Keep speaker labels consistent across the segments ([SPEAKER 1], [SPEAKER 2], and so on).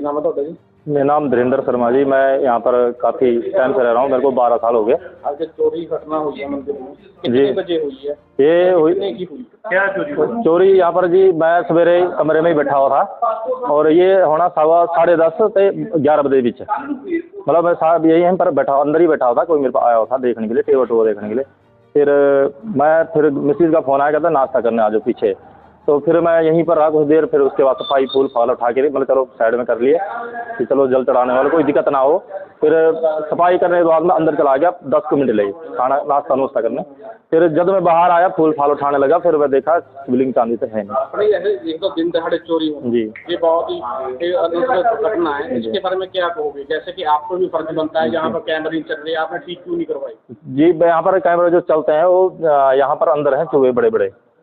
[SPEAKER 1] ਕੀ ਨਾਮ ਹੈ ਤੁਹਾਡਾ ਜੀ
[SPEAKER 2] मेरा नाम धीरेन्द्र शर्मा जी मैं यहाँ पर काफ़ी टाइम से रह रहा हूँ मेरे को बारह साल हो गए
[SPEAKER 1] ਅੱਜ ਚੋਰੀ ਘਟਨਾ ਹੋਈ ਹੈ ਮੰਦਿਰ में
[SPEAKER 2] जी।
[SPEAKER 1] कितने बजे हुई है
[SPEAKER 2] ये हुई
[SPEAKER 1] कितने की हुई क्या चोरी हुई
[SPEAKER 2] चोरी यहाँ पर जी मैं सवेरे कमरे में ही बैठा हुआ था और ये होना सवा साढ़े दस से ग्यारह बजे बीच मतलब मैं साहब यही यहीं पर बैठा अंदर ही बैठा हुआ था कोई मेरे पास आया हुआ था देखने के लिए टेबल टूबल देखने के लिए फिर मैं फिर मिसिज का फ़ोन आया कहता नाश्ता करने आ जाओ पीछे तो फिर मैं यहीं पर रहा कुछ देर फिर उसके बाद सफ़ाई फूल फाल उठा के मतलब चलो साइड में कर लिए कि चलो जल चढ़ाने वाले कोई दिक्कत ना हो। फिर सफ़ाई करने के बाद मैं अंदर चला गया दस को मिनट लगी खाना नाश्ता नुश्ता करने। फिर जब मैं बाहर आया फूल फाल उठाने लगा फिर मैं देखा शिवलिंग चांदी से है नहीं।
[SPEAKER 1] दिन दहाड़े चोरी हो।
[SPEAKER 2] जी।
[SPEAKER 1] ये बहुत ही घटना है। इसके बारे में क्या कहोगे? जैसे कि आपको भी फ़र्ज़ बनता है यहाँ पर कैमरे नहीं चल रहे आपने ठीक क्यों नहीं करवाई?
[SPEAKER 2] जी यहाँ पर कैमरे जो चलते हैं वो यहाँ पर अंदर हैं चूहे बड़े बड़े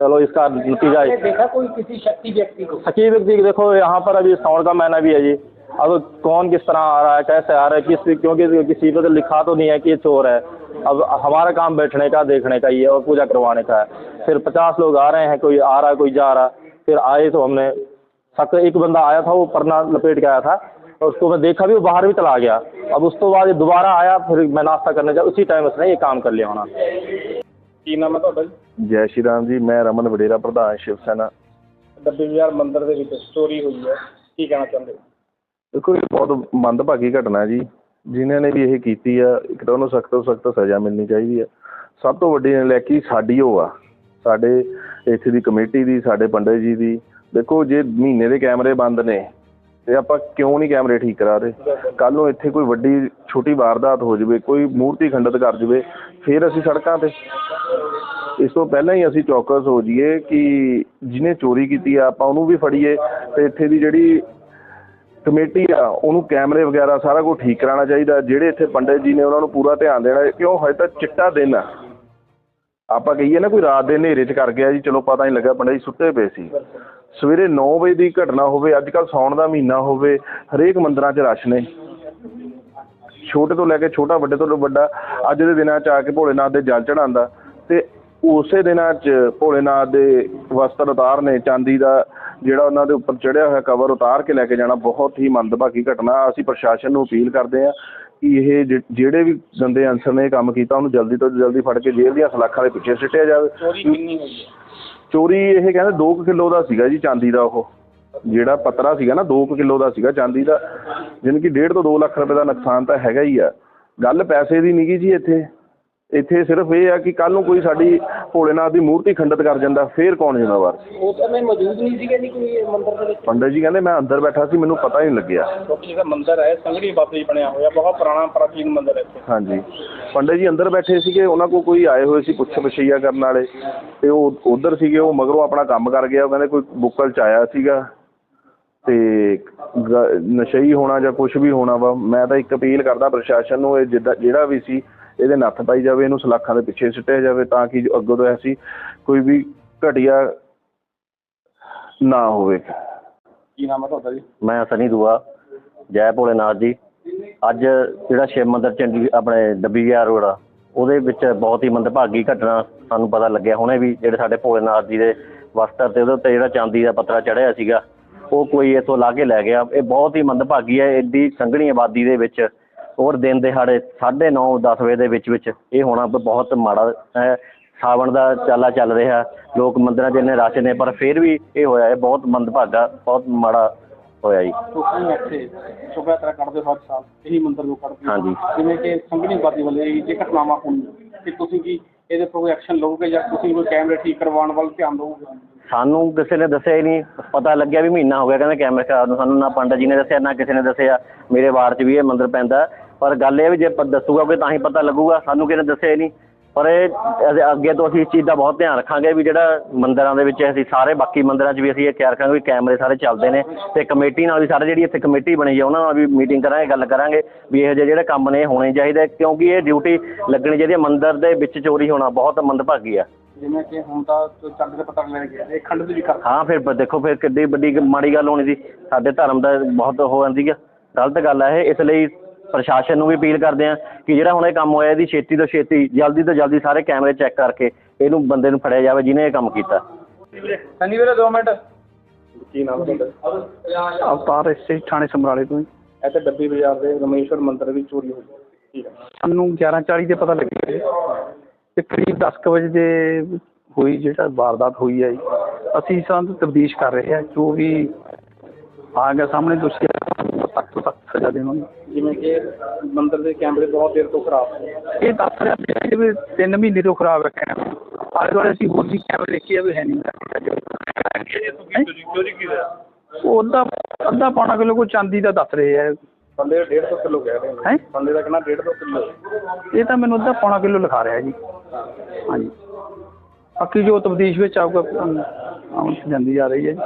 [SPEAKER 2] चलो इसका नतीजा
[SPEAKER 1] देखा कोई किसी शक्ति व्यक्ति को?
[SPEAKER 2] सकी व्यक्ति देखो यहाँ पर अभी साउंड का महीना भी है जी। अब कौन किस तरह आ रहा है कैसे आ रहा है किस क्योंकि किसी पे तो लिखा तो नहीं है कि ये चोर है। अब हमारा काम बैठने का देखने का ही है और पूजा करवाने का है। फिर पचास लोग आ रहे हैं कोई आ रहा है कोई जा रहा है। फिर आए तो हमने सक एक बंदा आया था वो परना लपेट के आया था और उसको मैं देखा भी वो बाहर भी चला गया। अब उस तो बाद दोबारा आया फिर मैं नाश्ता करने जा उसी टाइम उसने ये काम कर लिया होना।
[SPEAKER 1] ਕੀ ਨਾਮ ਹੈ ਤੁਹਾਡਾ ਜੀ?
[SPEAKER 3] ਜੈ ਸ਼੍ਰੀ ਰਾਮ ਜੀ ਮੈਂ ਰਮਨ ਵਡੇਰਾ ਪ੍ਰਧਾਨ ਸ਼ਿਵ ਸੈਨਾ।
[SPEAKER 1] ਡੱਬੇ ਬਾਜ਼ਾਰ ਮੰਦਿਰ ਦੇ ਵਿੱਚ ਚੋਰੀ ਹੋਈ ਹੈ। ਕੀ ਕਹਿਣਾ ਚਾਹੁੰਦੇ ਹੋ?
[SPEAKER 3] ਦੇਖੋ ਇਹ ਬਹੁਤ ਮੰਦਭਾਗੀ ਘਟਨਾ ਜੀ। ਜਿਨ੍ਹਾਂ ਨੇ ਵੀ ਇਹ ਕੀਤੀ ਆ ਇੱਕ ਤਾਂ ਉਹਨੂੰ ਸਖਤ ਤੋਂ ਸਖਤ ਸਜ਼ਾ ਮਿਲਣੀ ਚਾਹੀਦੀ ਆ। ਸਭ ਤੋਂ ਵੱਡੀ ਨਲਾਇਕੀ ਸਾਡੀ ਉਹ ਆ। ਸਾਡੇ ਇੱਥੇ ਦੀ ਕਮੇਟੀ ਦੀ ਸਾਡੇ ਪੰਡਿਤ ਜੀ ਦੀ। ਦੇਖੋ ਜੇ ਮਹੀਨੇ ਦੇ ਕੈਮਰੇ ਬੰਦ ਨੇ ਤੇ ਆਪਾਂ ਕਿਉਂ ਨਹੀਂ ਕੈਮਰੇ ਠੀਕ ਕਰਾ ਰਹੇ? ਕੱਲ ਨੂੰ ਇੱਥੇ ਕੋਈ ਵੱਡੀ ਛੋਟੀ ਵਾਰਦਾਤ ਹੋ ਜਾਵੇ ਕੋਈ ਮੂਰਤੀ ਖੰਡਿਤ ਕਰ ਜਾਵੇ ਫਿਰ ਅਸੀਂ ਸੜਕਾਂ ਤੇ ਇਸ ਤੋਂ ਪਹਿਲਾਂ ਹੀ ਅਸੀਂ ਚੌਕਸ ਹੋ ਜਾਈਏ ਕਿ ਜਿਹਨੇ ਚੋਰੀ ਕੀਤੀ ਆ, ਆਪਾਂ ਉਹਨੂੰ ਵੀ ਫੜੀਏ ਤੇ ਇੱਥੇ ਦੀ ਜਿਹੜੀ ਕਮੇਟੀ ਆ, ਉਹਨੂੰ ਕੈਮਰੇ ਵਗੈਰਾ ਸਾਰਾ ਕੁਝ ਠੀਕ ਕਰਾਉਣਾ ਚਾਹੀਦਾ। ਜਿਹੜੇ ਇੱਥੇ ਪੰਡਿਤ ਜੀ ਨੇ ਉਹਨਾਂ ਨੂੰ ਪੂਰਾ ਧਿਆਨ ਦੇਣਾ ਕਿਉਂ ਹਜੇ ਤਾਂ ਚਿੱਟਾ ਦਿਨ ਆ। ਆਪਾਂ ਕਹੀਏ ਨਾ, ਕੋਈ ਰਾਤ ਦੇ ਹਨੇਰੇ 'ਚ ਕਰ ਗਿਆ ਜੀ, ਚਲੋ ਪਤਾ ਨਹੀਂ ਲੱਗਾ ਪੰਡਿਤ ਜੀ ਸੁੱਤੇ ਪਏ ਸੀ। ਸਵੇਰੇ 9 ਵਜੇ ਦੀ ਘਟਨਾ ਹੋਵੇ ਅੱਜ ਕੱਲ ਸੌਣ ਦਾ ਮਹੀਨਾ ਹੋਵੇ, ਹਰੇਕ ਮੰਦਰਾਂ 'ਚ ਰਸ਼ ਨੇ। ਛੋਟੇ ਤੋਂ ਲੈ ਕੇ ਛੋਟਾ, ਵੱਡੇ ਤੋਂ ਵੱਡਾ, ਅੱਜ ਦੇ ਦਿਨਾਂ 'ਚ ਆ ਕੇ ਭੋਲੇਨਾਥ ਦੇ ਜਲ ਚੜਾਉਂਦਾ ਤੇ ਉਸੇ ਦਿਨਾਂ 'ਚ ਭੋਲੇਨਾਥ ਦੇ ਵਸਤਰ ਉਤਾਰਨੇ ਚਾਂਦੀ ਦਾ ਜਿਹੜਾ ਉਹਨਾਂ ਦੇ ਉੱਪਰ ਚੜਿਆ ਹੋਇਆ ਕਵਰ ਉਤਾਰ ਕੇ ਲੈ ਕੇ ਜਾਣਾ ਬਹੁਤ ਹੀ ਮੰਦਭਾਗੀ ਘਟਨਾ ਅਸੀਂ ਪ੍ਰਸ਼ਾਸਨ ਨੂੰ ਅਪੀਲ ਕਰਦੇ ਹਾਂ ਕਿ ਇਹ ਜਿ- ਜਿਹੜੇ ਵੀ ਗੰਦੇ ਅਨਸਰ ਨੇ ਇਹ ਕੰਮ ਕੀਤਾ ਉਹਨੂੰ ਜਲਦੀ ਤੋਂ ਜਲਦੀ ਫੜ ਕੇ ਜੇਲ੍ਹ ਦੀਆਂ ਸਲਾਖਾਂ ਦੇ ਪਿੱਛੇ ਸਿੱਟਿਆ ਜਾਵੇ।
[SPEAKER 1] ਚੋਰੀ ਕਿੰਨੀ ਹੋਈ ਹੈ?
[SPEAKER 3] ਚੋਰੀ ਇਹ ਕਹਿੰਦੇ 2 ਕਿਲੋ ਦਾ ਸੀਗਾ ਜੀ ਚਾਂਦੀ ਦਾ ਉਹ। ਜਿਹੜਾ ਪਤਰਾ ਸੀਗਾ ਨਾ 2 ਕਿਲੋ ਦਾ ਸੀਗਾ ਚਾਂਦੀ ਦਾ। ਜਾਣੀ ਕਿ 1.5 ਤੋਂ 2 ਲੱਖ ਰੁਪਏ ਦਾ ਨੁਕਸਾਨ ਤਾਂ ਹੈਗਾ ਹੀ ਆ। ਗੱਲ ਪੈਸੇ ਦੀ ਨਹੀਂਗੀ ਜੀ ਇੱਥੇ। ਇੱਥੇ ਸਿਰਫ ਇਹ ਆ ਕਿ ਕੱਲ ਨੂੰ ਕੋਈ ਸਾਡੀ ਭੋਲੇਨਾਥ ਦੀ ਮੂਰਤੀ ਖੰਡਿਤ ਕਰ ਜਾਂਦਾ ਫੇਰ ਕੌਣ ਜ਼ਿੰਮੇਵਾਰ
[SPEAKER 1] ਉਸ ਸਮੇਂ ਮੌਜੂਦ ਨਹੀਂ ਸੀਗਾ ਜੀ ਕੋਈ ਮੰਦਿਰ ਦੇ ਵਿੱਚ।
[SPEAKER 3] ਪੰਡਤ ਜੀ ਕਹਿੰਦੇ ਮੈਂ ਅੰਦਰ ਬੈਠਾ ਸੀ ਮੈਨੂੰ ਪਤਾ ਹੀ ਨਹੀਂ ਲੱਗਿਆ।
[SPEAKER 1] ਕਿਉਂਕਿ ਜਿਹੜਾ ਮੰਦਿਰ ਹੈ ਸੰਗੜੀ ਬਾਬੇ ਜੀ ਬਣਿਆ ਹੋਇਆ ਬਹੁਤ ਪੁਰਾਣਾ ਪ੍ਰਾਚੀਨ ਮੰਦਿਰ ਹੈ ਇੱਥੇ।
[SPEAKER 3] ਹਾਂਜੀ। ਪੰਡਤ ਜੀ ਅੰਦਰ ਬੈਠੇ ਸੀਗੇ ਉਹਨਾਂ ਕੋਲ ਕੋਈ ਆਏ ਹੋਏ ਸੀ ਪੁੱਛ ਪਛਈਆ ਕਰਨ ਵਾਲੇ। ਤੇ ਉਹ ਉਧਰ ਸੀਗੇ ਉਹ ਮਗਰੋਂ ਆਪਣਾ ਕੰਮ ਕਰ ਗਿਆ ਉਹ ਕਹਿੰਦੇ ਕੋਈ ਬੁੱਕਲ ਚ ਆਇਆ ਸੀਗਾ। ਤੇ ਨਸ਼ਈ ਹੋਣਾ ਜਾਂ ਕੁਝ ਵੀ ਹੋਣਾ ਵਾ ਮੈਂ ਤਾਂ ਇੱਕ ਅਪੀਲ ਕਰਦਾ ਪ੍ਰਸ਼ਾਸਨ ਨੂੰ ਇਹ ਜਿਹੜਾ ਵੀ ਸੀ ਇਹਦੇ ਨੱਥ ਪਾਈ ਜਾਵੇ ਇਹਨੂੰ ਸਲਾਖਾਂ ਦੇ ਪਿੱਛੇ ਸਿੱਟਿਆ ਜਾਵੇ ਤਾਂ ਕਿ ਅੱਗੋਂ ਤੋਂ ਐਸੀ ਕੋਈ ਵੀ ਘਟੀਆ ਨਾ ਹੋਵੇ।
[SPEAKER 1] ਕੀ ਨਾਮ ਹੈ ਤੁਹਾਡਾ ਜੀ?
[SPEAKER 4] ਮੈਂ ਸਨੀ ਦੂਆ ਜੈ ਭੋਲੇਨਾਥ ਜੀ। ਅੱਜ ਜਿਹੜਾ ਸ਼ਿਵ ਮੰਦਿਰ ਚੰਡੀ ਆਪਣੇ ਡੱਬੀ ਗਿਆ ਰੋਡ ਆ ਉਹਦੇ ਵਿੱਚ ਬਹੁਤ ਹੀ ਮੰਦਭਾਗੀ ਘਟਨਾ ਸਾਨੂੰ ਪਤਾ ਲੱਗਿਆ। ਹੁਣੇ ਵੀ ਜਿਹੜੇ ਸਾਡੇ ਭੋਲੇਨਾਥ ਜੀ ਦੇ ਵਸਤਰ ਤੇ ਉਹਦੇ ਉੱਤੇ ਜਿਹੜਾ ਚਾਂਦੀ ਦਾ ਪੱਤਰਾ ਚੜਿਆ ਸੀਗਾ ਉਹ ਕੋਈ ਇੱਥੋਂ ਲਾ ਕੇ ਲੈ ਗਿਆ। ਇਹ ਬਹੁਤ ਹੀ ਮੰਦਭਾਗੀ ਹੈ ਐਡੀ ਸੰਘਣੀ ਆਬਾਦੀ ਦੇ ਵਿੱਚ ਔਰ ਦਿਨ ਦਿਹਾੜੇ 9:30 10 ਵਜੇ ਦੇ ਵਿੱਚ ਵਿੱਚ ਇਹ ਹੋਣਾ ਬਹੁਤ ਮਾੜਾ ਹੈ ਸਾਵਣ ਦਾ ਚਾਲਾ ਚੱਲ ਰਿਹਾ। ਲੋਕ ਮੰਦਿਰਾਂ 'ਚ ਇੰਨੇ ਰਸ਼ ਨੇ ਪਰ ਫਿਰ ਵੀ ਇਹ ਹੋਇਆ ਹੈ ਬਹੁਤ ਮੰਦਭਾਗਾ ਬਹੁਤ ਮਾੜਾ ਹੋਇਆ ਜੀ।
[SPEAKER 1] ਤੁਸੀਂ ਇੱਥੇ ਸ਼ੋਭਾ ਯਾਤਰਾ ਕੱਢਦੇ ਹੋ ਹਰ ਸਾਲ ਇਹੀ ਮੰਦਿਰ ਨੂੰ ਕੱਢਦੇ ਹੋ
[SPEAKER 4] ਹਾਂਜੀ।
[SPEAKER 1] ਜਿਵੇਂ ਕਿ ਸੰਗਣੀ ਬਾਦੀ ਵਾਲੇ ਇਹ ਜੇ ਘਟਨਾਵਾਂ ਹੋਣੀਆਂ ਕਿ ਤੁਸੀਂ ਕੀ ਇਹਦੇ ਉੱਪਰ ਕੋਈ ਐਕਸ਼ਨ ਲਓਗੇ ਜਾਂ ਤੁਸੀਂ ਕੋਈ ਕੈਮਰੇ ਠੀਕ ਕਰਵਾਉਣ ਵੱਲ ਧਿਆਨ ਦਿਓਗੇ
[SPEAKER 4] ਸਾਨੂੰ ਕਿਸੇ ਨੇ ਦੱਸਿਆ ਹੀ ਨਹੀਂ ਪਤਾ ਲੱਗਿਆ ਵੀ ਮਹੀਨਾ ਹੋ ਗਿਆ ਕਹਿੰਦੇ ਕੈਮਰੇ ਖਰਾਬ ਨੂੰ ਸਾਨੂੰ ਨਾ ਪੰਡਤ ਜੀ ਨੇ ਦੱਸਿਆ ਨਾ ਕਿਸੇ ਨੇ ਦੱਸਿਆ। ਮੇਰੇ ਵਾਰਡ 'ਚ ਵੀ ਇਹ ਮੰਦਿਰ ਪੈਂਦਾ। ਪਰ ਗੱਲ ਇਹ ਵੀ ਜੇ ਦੱਸੂਗਾ ਕੋਈ ਤਾਂ ਹੀ ਪਤਾ ਲੱਗੂਗਾ ਸਾਨੂੰ ਕਿਸੇ ਨੇ ਦੱਸਿਆ ਹੀ ਨਹੀਂ। ਪਰ ਇਹ ਅੱਗੇ ਤੋਂ ਅਸੀਂ ਇਸ ਚੀਜ਼ ਦਾ ਬਹੁਤ ਧਿਆਨ ਰੱਖਾਂਗੇ ਵੀ ਜਿਹੜਾ ਮੰਦਿਰਾਂ ਦੇ ਵਿੱਚ ਅਸੀਂ ਸਾਰੇ ਬਾਕੀ ਮੰਦਿਰਾਂ 'ਚ ਵੀ ਅਸੀਂ ਇਹ ਖਿਆਲ ਰੱਖਾਂਗੇ ਵੀ ਕੈਮਰੇ ਸਾਰੇ ਚੱਲਦੇ ਨੇ ਤੇ ਕਮੇਟੀ ਨਾਲ ਵੀ ਸਾਰੇ ਜਿਹੜੀ ਇੱਥੇ ਕਮੇਟੀ ਬਣੀ ਹੈ ਉਹਨਾਂ ਨਾਲ ਵੀ ਮੀਟਿੰਗ ਕਰਾਂਗੇ ਗੱਲ ਕਰਾਂਗੇ ਵੀ ਇਹੋ ਜਿਹੇ ਜਿਹੜੇ ਕੰਮ ਨੇ ਹੋਣੇ ਚਾਹੀਦੇ ਕਿਉਂਕਿ ਇਹ ਡਿਊਟੀ ਲੱਗਣੀ ਚਾਹੀਦੀ ਹੈ ਮੰਦਿਰ ਦੇ ਵਿੱਚ ਚੋਰੀ ਹੋਣਾ ਬਹੁਤ ਮੰਦਭਾਗੀ ਆ।
[SPEAKER 1] ਜਿਵੇਂ ਕਿ ਹੁਣ ਤਾਂ ਚੱਲ ਦੇ ਪਤਾ ਲੈ ਗਿਆ ਇਹ ਖੰਡ ਦੇ ਵੀ ਕਰ
[SPEAKER 4] ਹਾਂ ਫਿਰ ਦੇਖੋ ਫਿਰ ਕਿੱਡੀ ਵੱਡੀ ਮਾੜੀ ਗੱਲ ਹੋਣੀ ਸੀ ਸਾਡੇ ਧਰਮ ਦਾ ਬਹੁਤ ਹੋ ਜਾਂਦੀ ਆ। ਗਲਤ ਗੱਲ ਹੈ ਇਹ ਇਸ ਲਈ ਪ੍ਰਸ਼ਾਸਨ ਨੂੰ ਵੀ ਅਪੀਲ ਕਰਦੇ ਆ ਕਿ ਜਿਹੜਾ ਹੁਣ ਇਹ ਕੰਮ ਹੋਇਆ ਇਹਦੀ ਛੇਤੀ ਤੋਂ ਛੇਤੀ ਜਲਦੀ ਤੋਂ ਜਲਦੀ ਸਾਰੇ ਕੈਮਰੇ ਚੈੱਕ ਕਰਕੇ ਇਹਨੂੰ ਬੰਦੇ ਨੂੰ ਫੜਿਆ ਜਾਵੇ ਜਿਹਨੇ ਇਹ ਕੰਮ ਕੀਤਾ।
[SPEAKER 1] ਹਾਂਜੀ ਵੀਰੇ 2 ਮਿੰਟ।
[SPEAKER 3] ਕੀ ਨਾਮ ਹੈ ਤੁਹਾਡਾ?
[SPEAKER 5] ਅਵਤਾਰ ਇਸੇ ਥਾਣੇ ਸਮਰਾਲੇ ਤੋਂ ਹੀ
[SPEAKER 1] ਇੱਥੇ ਡੱਬੀ ਬਾਜ਼ਾਰ ਦੇ ਰਮੇਸ਼ਵਰ ਮੰਦਿਰ ਵਿੱਚ ਚੋਰੀ ਹੋਈ। ਠੀਕ ਹੈ।
[SPEAKER 5] ਸਾਨੂੰ 11:40 ਦੇ ਪਤਾ ਲੱਗਿਆ ਜੀ। ਤੇ ਕਰੀਬ 10 ਕੁ ਵਜੇ ਦੇ ਹੋਈ ਜਿਹੜਾ ਵਾਰਦਾਤ ਹੋਈ ਹੈ ਜੀ। ਅਸੀਂ ਸਾਨੂੰ ਤਬਦੀਸ਼ ਕਰ ਰਹੇ ਹਾਂ। ਜੋ ਵੀ ਆ ਗਿਆ ਸਾਹਮਣੇ ਦੋਸ਼ੀ ਸਖਤ ਤੋਂ ਸਖਤ ਸਜ਼ਾ ਦੇਵਾਂਗੇ।
[SPEAKER 1] ਜਿਵੇਂ ਕਿ ਮੰਦਿਰ ਦੇ ਕੈਮਰੇ ਬਹੁਤ ਦੇਰ ਤੋਂ ਖਰਾਬ ਨੇ।
[SPEAKER 5] ਇਹ ਦੱਸ ਰਿਹਾ ਵੀ ਵੀ ਤਿੰਨ ਮਹੀਨੇ ਤੋਂ ਖਰਾਬ ਹੈ ਕੈਮਰਾ। ਆਲੇ ਦੁਆਲੇ ਅਸੀਂ ਹੋਰ ਵੀ ਕੈਮਰੇ ਦੇਖੀ ਆ ਵੀ ਹੈ ਨਹੀਂ। ਚੋਰੀ ਕੀ ਹੋਇਆ ਉਹ ਅੱਧਾ ਅੱਧਾ ਪੌਣਾ ਕਿਲੋ ਕੋਈ ਚਾਂਦੀ ਦਾ ਦੱਸ ਰਹੇ ਆ।
[SPEAKER 1] ਬੰਦੇ 150 ਕਿਲੋ ਕਹਿ ਰਹੇ ਨੇ।
[SPEAKER 5] ਹੈ?
[SPEAKER 1] ਬੰਦੇ ਦਾ ਕਿੰਨਾ 150 ਕਿਲੋ।
[SPEAKER 5] ਇਹ ਤਾਂ ਮੈਨੂੰ ਅੱਧਾ ਪੌਣਾ ਕਿਲੋ ਲਿਖਾ ਰਿਹਾ ਜੀ। ਹਾਂਜੀ। ਬਾਕੀ ਜੋ ਤਬਦੀਸ਼ ਵਿੱਚ ਆਊਗਾ ਅਮ, ਜਾਂਦੀ ਜਾ ਰਹੀ ਹੈ ਜੀ।